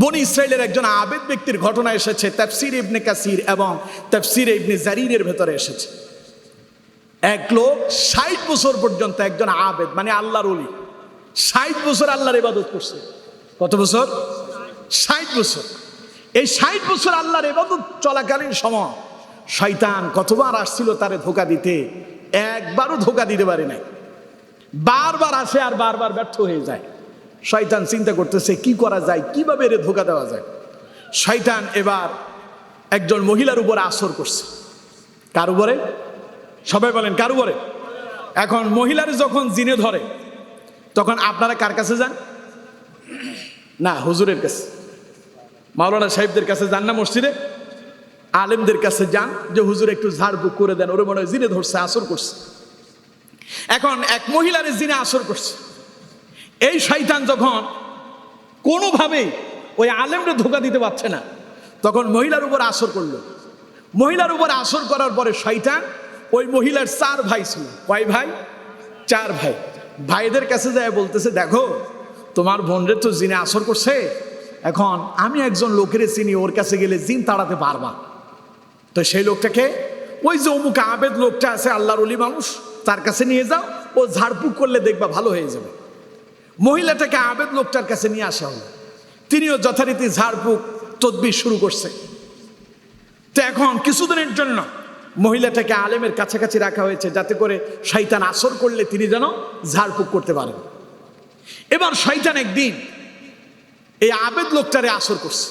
বনি ইসরায়েলের একজন আবেদ ব্যক্তির ঘটনা এসেছে, তাফসির ইবনে কাসির এবং তাফসির ইবনে জারিরের ভেতরে এসেছে। এক লোক ষাট বছর পর্যন্ত একজন আবেদ মানে আল্লাহর অলি ষাট বছর আল্লাহর ইবাদত করছে। কত বছর? ষাট বছর। এই ষাট বছর আল্লাহর ইবাদত চলাকালীন সময় শয়তান কতবার আসছিল তারে ধোকা দিতে? একবারও ধোকা দিতে পারে নাই। বারবার আসে আর বারবার ব্যর্থ হয়ে যায়। শয়তান চিন্তা করতেছে, কি করা যায়, কীভাবে এর ধোকা দেওয়া যায়? শয়তান এবার একজন মহিলার উপরে আসর করছে। কার উপরে? সবাই বলেন, কার উপরে? এখন মহিলার যখন জিনে ধরে, তখন আপনারা কার কাছে যান? না, হুজুরের কাছে। মাওলানা সাহেবদের কাছে যান না মসজিদে? আলেমদের কাছে যান, যে হুজুর একটু ঝাড়ফুঁক করে দেন, ওরে মনে হয় জিনে ধরছে, আসর করছে। এখন এক মহিলার জিনে আসর করছে। এই শয়তান যখন কোনোভাবেই ওই আলেমরে ধোকা দিতে পারছে না, তখন মহিলার উপর আসর করল। মহিলার উপর আসর করার পরে শয়তান ওই মহিলার চার ভাই ছিল। কয় ভাই? চার ভাই। ভাইদের কাছে যায় বলতেছে, দেখো, তোমার বোনরে তো জিনে আসর করছে। এখন আমি একজন লোকের চিনি, ওর কাছে গেলে জিন তাড়াতে পারবা। তো সেই লোকটাকে, ওই যে অমুক আবেদ লোকটা আছে, আল্লাহর অলি মানুষ, তার কাছে নিয়ে যাও, ও ঝাড়ফুঁক করলে দেখবা ভালো হয়ে যাবে। মহিলাটাকে আবেদ লোকটার কাছে নিয়ে আসা হলো। তিনিও যথারীতি ঝাড়ফুঁক, তদবির শুরু করছে। তো এখন কিছুদিনের জন্য মহিলাটাকে আলেমের কাছাকাছি রাখা হয়েছে, যাতে করে শয়তান আসর করলে তিনি যেন ঝাড়ফুঁক করতে পারেন। এবার শয়তান একদিন এই আবেদ লোকটারে আসর করছে।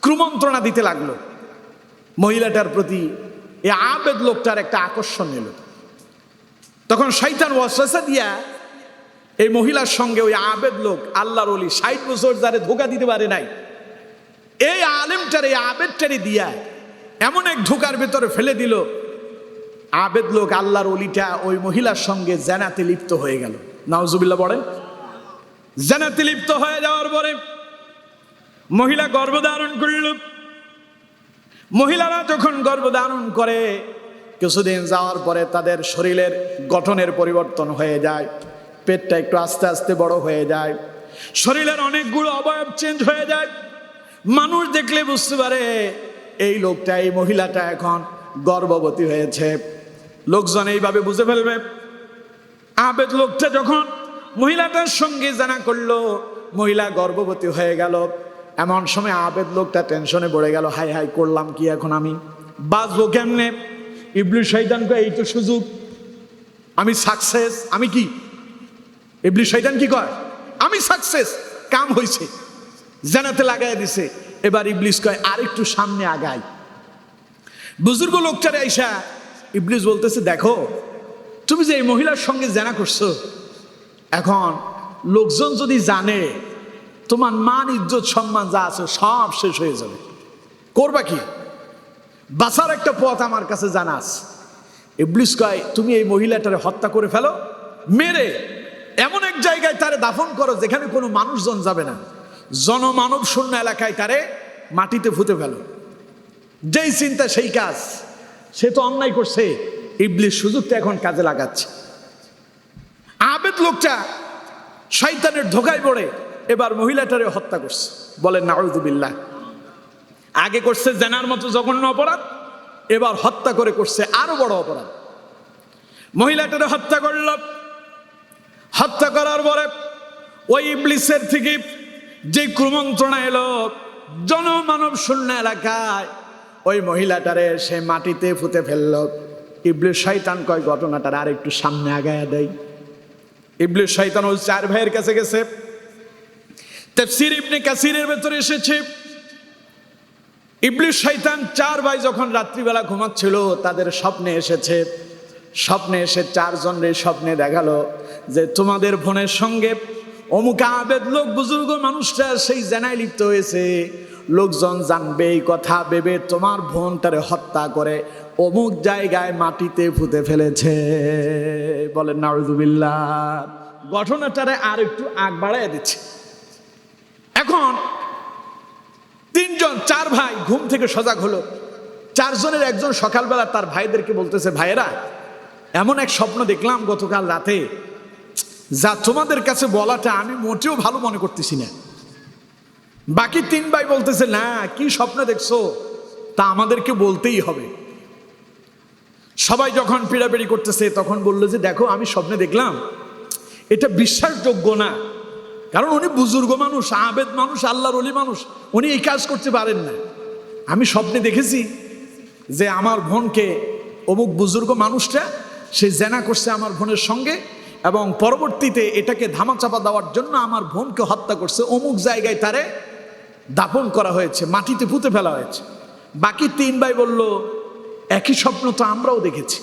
ক্রুমন্ত্রণা দিতে লাগল। মহিলাটার প্রতি এই আবেদ লোকটার একটা আকর্ষণ এলো। তখন শৈতান ওয়াসওয়াসা দিয়া এই মহিলার সঙ্গে ওই আবেদ লোক, আল্লাহর অলি ষাট বছর যারে ধোকা দিতে পারে নাই, এই আলেমটার, এই আবেদটারে দিয়া এমন এক ধোকার ভেতরে ফেলে দিল। আবেদ লোক, আল্লাহর অলিটা ওই মহিলার সঙ্গে জেনাতে লিপ্ত হয়ে গেল। নাওজুবিল্লাহ বলেন। জেনাতে লিপ্ত হয়ে যাওয়ার পরে মহিলা গর্ভধারণ করল। মহিলারা যখন গর্ভধারণ করে, কিছুদিন যাওয়ার পরে তাদের শরীরের গঠনের পরিবর্তন হয়ে যায়। পেটটা একটু আস্তে আস্তে বড় হয়ে যায়। শরীরের অনেকগুলো অবয়ব চেঞ্জ হয়ে যায়। মানুষ দেখলে বুঝতে পারে এই লোকটা, এই মহিলাটা এখন গর্ভবতী হয়েছে। লোকজন এইভাবে বুঝে ফেলবে। আবেদ লোকটা যখন মহিলাটার সঙ্গে জানা করল, মহিলা গর্ভবতী হয়ে গেল। এমন সময় আবেদ লোকটা টেনশনে পড়ে গেল, হাই হাই, করলাম কি এখন আমি? বাঁচবো কেমনে? ইবলিশ শৈতানকে এই তো সুযোগ। আমি সাকসেস আমি কি? ইবলিশ শৈতান কি কয়? আমি সাকসেস কাম হয়েছে জানাতে লাগাই দিছে। এবার ইবলিশ কয় আর একটু সামনে আগাই। বুজুর্গ লোকটারে আইসা ইবলিশ বলতেছে, দেখো, তুমি যে এই মহিলার সঙ্গে জানা করছ, এখন লোকজন যদি জানে, তোমার মান, ইজ্জত, সম্মান যা আছে সব শেষ হয়ে যাবে। করবা কি? বাঁচার একটা পথ আমার কাছে জানাস। ইবলিস কয়, তুমি এই মহিলাটারে হত্যা করে ফেলো, মেরে এমন এক জায়গায় তারে দাফন করো যেখানে কোনো মানুষজন যাবে না। জনমানব শূন্য এলাকায় তারে মাটিতে ফুতে ফেলো। যেই চিন্তা সেই কাজ। সে তো অন্যায় করছে। ইবলিস সুযোগটা এখন কাজে লাগাচ্ছে। আবেদ লোকটা শয়তানের ধোকায় পড়ে, এবার মহিলাটারে হত্যা করছে। বলেন নাউজুবিল্লাহ আগে করছে জেনার মতো জঘন্য অপরাধ, এবার হত্যা করে করছে আরও বড় অপরাধ। মহিলাটারে হত্যা করল। হত্যা করার পরে ওই ইবলিসের থেকে যে কুমন্ত্রণা এলো জনমানব শূন্য এলাকায়, ওই মহিলাটারে সে মাটিতে ফুতে ফেলল। ইবলিস শয়তান কয়, ঘটনাটার আর একটু সামনে আগায়া দেয় ইবলিস শয়তান ওই চার ভাইয়ের কাছে গেছে। তেফসির ইবনে কাসিরের ভেতরে এসেছে। ইবলিশ শৈতান চার ভাই যখন রাত্রিবেলা ঘুমাচ্ছিল, তাদের স্বপ্নে এসেছে। স্বপ্নে এসে চারজনের স্বপ্নে দেখাল। যে তোমাদের বোনের সঙ্গে অমুক আবেদ লোক, বুজুর্গ মানুষটা সেই জেনায় লিপ্ত হয়েছে। লোকজন জানবে এই কথা, ভেবে তোমার বোনটারে হত্যা করে অমুক জায়গায় মাটিতে ফুতে ফেলেছে। বলেন নারুদুবিল্লা ঘটনাটারে আর একটু আগ বাড়াই দিচ্ছে। এখন তিনজন, চার ভাই ঘুম থেকে সজাগ হলো। চারজনের একজন সকালবেলা তার ভাইদেরকে বলতেছে, ভাইয়েরা, এমন এক স্বপ্ন দেখলাম গতকাল রাতে। যা তোমাদের কাছে বলাটা আমি মোটেও ভালো মনে করতেছি না। বাকি তিন ভাই বলতেছে, না, কি স্বপ্ন দেখছ? তা আমাদেরকে বলতেই হবে। সবাই যখন পিড়াপিড়ি করতেছে, তখন বলল যে, দেখো, আমি স্বপ্নে দেখলাম। এটা বিশ্বাসযোগ্য না। কারণ উনি বুজুর্গ মানুষ, আবেদ মানুষ, আল্লাহর অলি মানুষ। উনি এই কাজ করতে পারেন না। আমি স্বপ্নে দেখেছি যে, আমার বোনকে অমুক বুজুর্গ মানুষটা, সে জেনা করছে আমার বোনের সঙ্গে। এবং পরবর্তীতে এটাকে ধামাচাপা দেওয়ার জন্য আমার বোনকে হত্যা করছে। অমুক জায়গায় তারে দাপন করা হয়েছে, মাটিতে পুঁতে ফেলা হয়েছে। বাকি তিন ভাই বলল, একই স্বপ্ন তো আমরাও দেখেছি।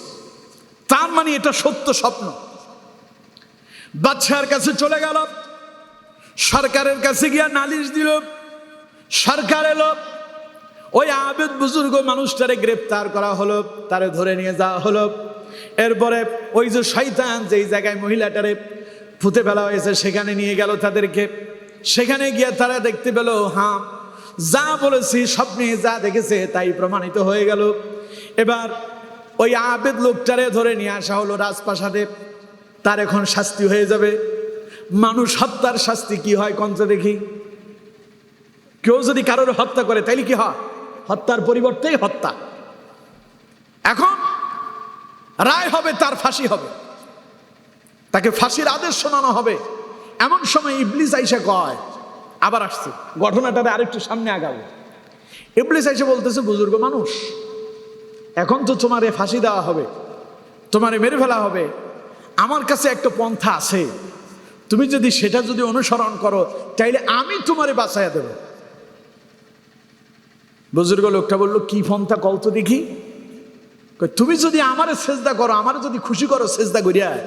তার মানে এটা সত্য স্বপ্ন। বাচ্চার কাছে চলে গেল, সরকারের কাছে গিয়া নালিশ দিল, সরকার এলো। ওই আবেদ বুজুর্গ মানুষটারে গ্রেপ্তার করা হলো, তারে ধরে নিয়ে যাওয়া হলো। এরপরে ওই যে শয়তান, যেই জায়গায় মহিলাটারে ফুতে ফেলা হয়েছে, সেখানে নিয়ে গেল তাদেরকে। সেখানে গিয়ে তারা দেখতে পেল হ্যাঁ যা বলেছি স্বপ্নে যা দেখেছে, তাই প্রমাণিত হয়ে গেল। এবার ওই আবেদ লোকটারে ধরে নিয়ে আসা হলো রাজপ্রাসাদে। তার এখন শাস্তি হয়ে যাবে। মানুষ হত্যার শাস্তি কি হয় কঞ্চ দেখি। কেউ যদি কারোর হত্যা করে, তাইলে কি হয়? হত্যার পরিবর্তেই হত্যা। এখন রায় হবে, তার ফাঁসি হবে। তাকে ফাঁসির আদেশ শোনানো হবে। এমন সময় ইবলিস আইসা কয়, আবার আসছে। ঘটনাটাতে আরেকটু সামনে আগাবো। ইবলিস আইসা বলতেছে, বুজুর্গ মানুষ, এখন তো তোমারে ফাঁসি দেওয়া হবে, তোমারে মেরে ফেলা হবে। আমার কাছে একটা পন্থা আছে। তুমি যদি সেটা যদি অনুসরণ করো, তাইলে আমি তোমারে বাঁচাইয়া দেব। বুজুর্গ লোকটা বলল, কি পন্থা কল তো দেখি। তুমি যদি আমারে সেজদা করো, আমারে যদি খুশি করো, সেজদা করিয়া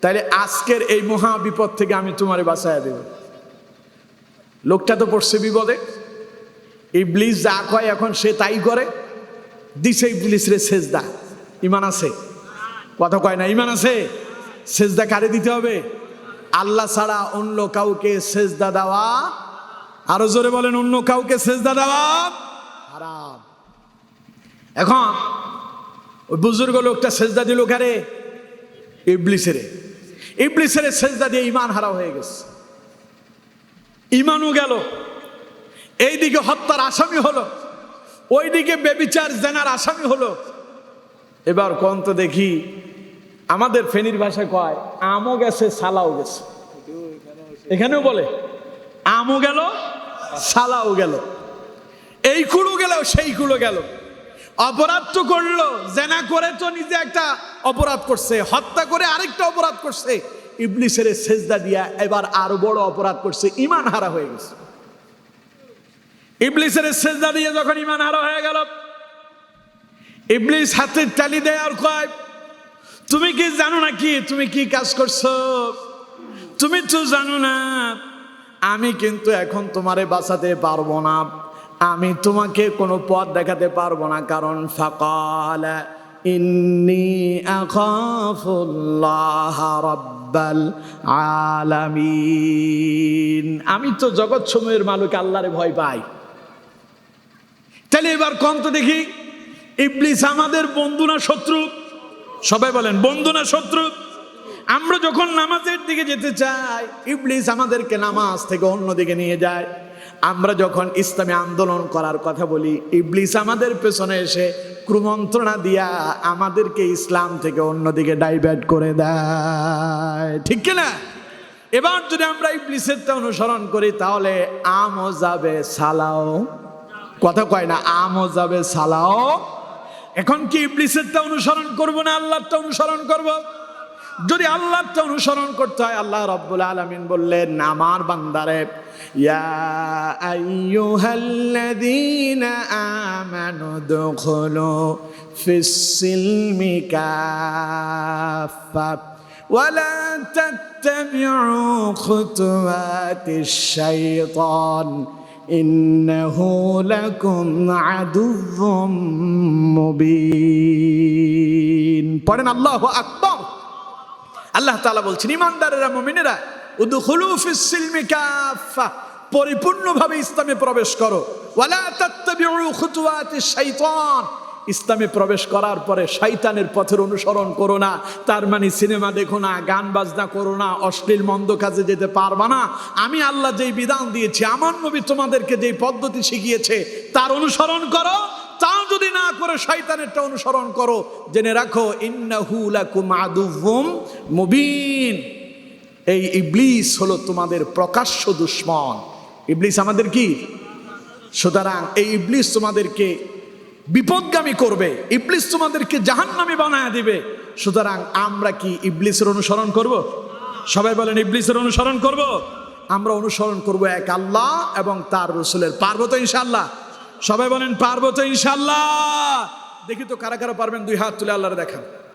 তাহলে আজকের এই মহা বিপদ থেকে আমি তোমারে বাঁচাইয়া দেব। লোকটা তো পড়ছে বিপদে। এই ব্লিজ যা কয় এখন সে তাই করে। দিছে ইবলিস রে সেজদা। ইমান আছে? কথা কয় না, ইমান আছে? সেজদা কারে দিতে হবে? আল্লাহ ছাড়া অন্য কাউকে সেজদা দেওয়া, আরও জোরে বলেন, অন্য কাউকে সেজদা দেওয়া হারাম। এখন ওই বুজুর্গ লোকটা সেজদা দিল কারে? ইবলিসেরে। ইবলিসেরে সেজদা দিয়ে ইমান হারা হয়ে গেছে। ইমানও গেল। এইদিকে হত্যার আসামি হলো। ওইদিকে বেবিচার জেনার আসামি হলো। এবার কোন তো দেখি, আমাদের ফেনীর ভাষায় কয়, আমও গেছে, সালাও গেছে। এখানেও বলে, আমও গেল, সালাও গেল। এই কুলো গেল, সেই কুলো গেল। অপরাধ তো করল, জেনা করে তো নিজে একটা অপরাধ করছে, হত্যা করে আরেকটা অপরাধ করছে। ইবলিসের সেজদা দিয়া এবার আরও বড় অপরাধ করছে ইমান হারা হয়ে গেছে। ইবলিসের সেজদা দিয়ে যখন ইমান হারা হয়ে গেল, ইবলিস হাতে টালি দেয় আর কয়, তুমি কি জানো না কি? তুমি কি কাজ করছ? তুমি তো জানো না। আমি কিন্তু এখন তোমারে বাঁচাতে পারব না। আমি তোমাকে কোনো পথ দেখাতে পারব না, কারণ ফাকাল, ইন্নি আখাফুল্লাহ আলামিন। আমি তো জগৎ সমূহের মালিক, আল্লাহরে ভয় পাই। তাহলে এবার কম তো দেখি, ইবলিস আমাদের বন্ধু না শত্রু? সবাই বলেন, বন্ধু না শত্রু? আমরা যখন নামাজের দিকে যেতে চাই, ইবলিস আমাদেরকে নামাজ থেকে অন্যদিকে নিয়ে যায়। আমরা যখন ইসলামী আন্দোলন করার কথা বলি, ইবলিস আমাদের পেছনে এসে ক্রুমন্ত্রণা দিয়া আমাদেরকে ইসলাম থেকে অন্যদিকে ডাইভার্ট করে দেয়। ঠিক কিনা? এবার যদি আমরা ইবলিসেরটা অনুসরণ করি, তাহলে আমও যাবে, সালাও। কথা কয় না, আমও যাবে, সালাও। এখন কি ইবলিসেরটা অনুসরণ করব না আল্লাহরটা অনুসরণ করব? যদি আল্লাহরটা অনুসরণ করতে হয় আল্লাহ রব্বুল আলামিন বললেন আমার বান্দারে ইয়া আইয়ুহাল্লাযীনা আমানু দুখুলু ফিস সিলমি কাফা ولا تتبعوا خطوات الشيطان إنه لكم عدو مبين পড়েন আল্লাহ আকবর আল্লাহ তালা বলছেন, ইমানদারেরা, মুমিনেরা পরিপূর্ণভাবে ইসলামে প্রবেশ করো। ইসলামে প্রবেশ করার পরে শয়তানের পথের অনুসরণ করো না। তার মানে সিনেমা দেখো না, গান বাজনা করো না, অশ্লীল মন্দ কাজে যেতে পারবা না। আমি আল্লাহ যেই বিধান দিয়েছি, আমার নবী তোমাদেরকে যেই পদ্ধতি শিখিয়েছে, তার অনুসরণ করো। যদি না করে শয়তানেরটা অনুসরণ করো, জেনে রাখো মুবিন। এই ইবলিস হলো তোমাদের প্রকাশ্য দুশ্মন। ইবলিস আমাদের কি? সুতরাং এই ইবলিস তোমাদেরকে বিপদগামী করবে, ইবলিস তোমাদেরকে জাহান্নামী বানায় দিবে। সুতরাং আমরা কি ইবলিসের অনুসরণ করব? সবাই বলেন, ইবলিসের অনুসরণ করব? আমরা অনুসরণ করব এক আল্লাহ এবং তার রসুলের পার্বত ইনশাল্লাহ সবাই বলেন, পারব তো ইনশাল্লাহ দেখি তো কারা কারা পারবেন, দুই হাত তুলে আল্লাহর দেখান।